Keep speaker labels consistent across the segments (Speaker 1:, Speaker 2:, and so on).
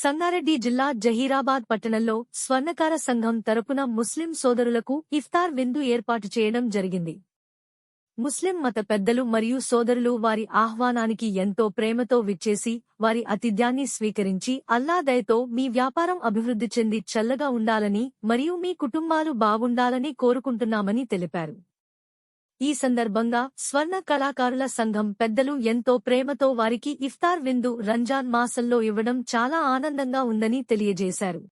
Speaker 1: సంగారెడ్డి జిల్లా జహీరాబాద్ పట్టణంలో స్వర్ణకార సంఘం తరపున ముస్లిం సోదరులకు ఇఫ్తార్ విందు ఏర్పాటు చేయడం జరిగింది. ముస్లిం మత పెద్దలు మరియు సోదరులు వారి ఆహ్వానానికి ఎంతో ప్రేమతో విచ్చేసి వారి అతిథ్యాన్ని స్వీకరించి అల్లాదయతో మీ వ్యాపారం అభివృద్ధి చెంది చల్లగా ఉండాలని మరియు మీ కుటుంబాలు బాగుండాలని కోరుకుంటున్నామని తెలిపారు. ఈ సందర్భంగా స్వర్ణ కళాకారుల సంఘం పెద్దలు ఎంతో ప్రేమతో వారికి ఇఫ్తార్ విందు రంజాన్ మాసంలో ఇవ్వడం చాలా ఆనందంగా ఉందని తెలియజేశారు.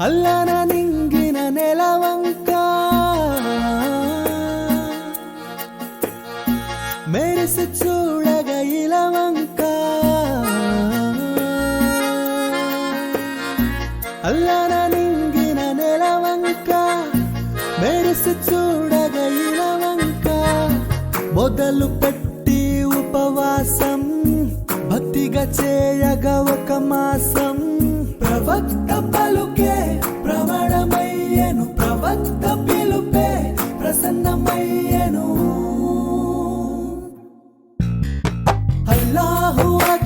Speaker 2: అల్లన నింగిన నెలవంక మెరిసి చూడగ ఇలవంక అల్లన నింగిన నెలవంక మెరిసి చూడగ ఇలవంక మొదలు పెట్టి ఉపవాసం భక్తిగా చేయగ ఒక మాసం. ప్రవక్త പ്രസന്ന മയ്യനോ അല്ലാഹു അക്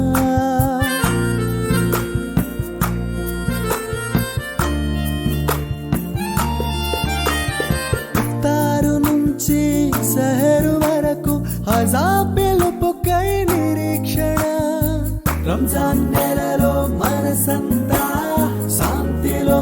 Speaker 2: హజా పిలుపుకై నిరీక్షణ. రంజాన్ నెలలో మనసంతా శాంతిలో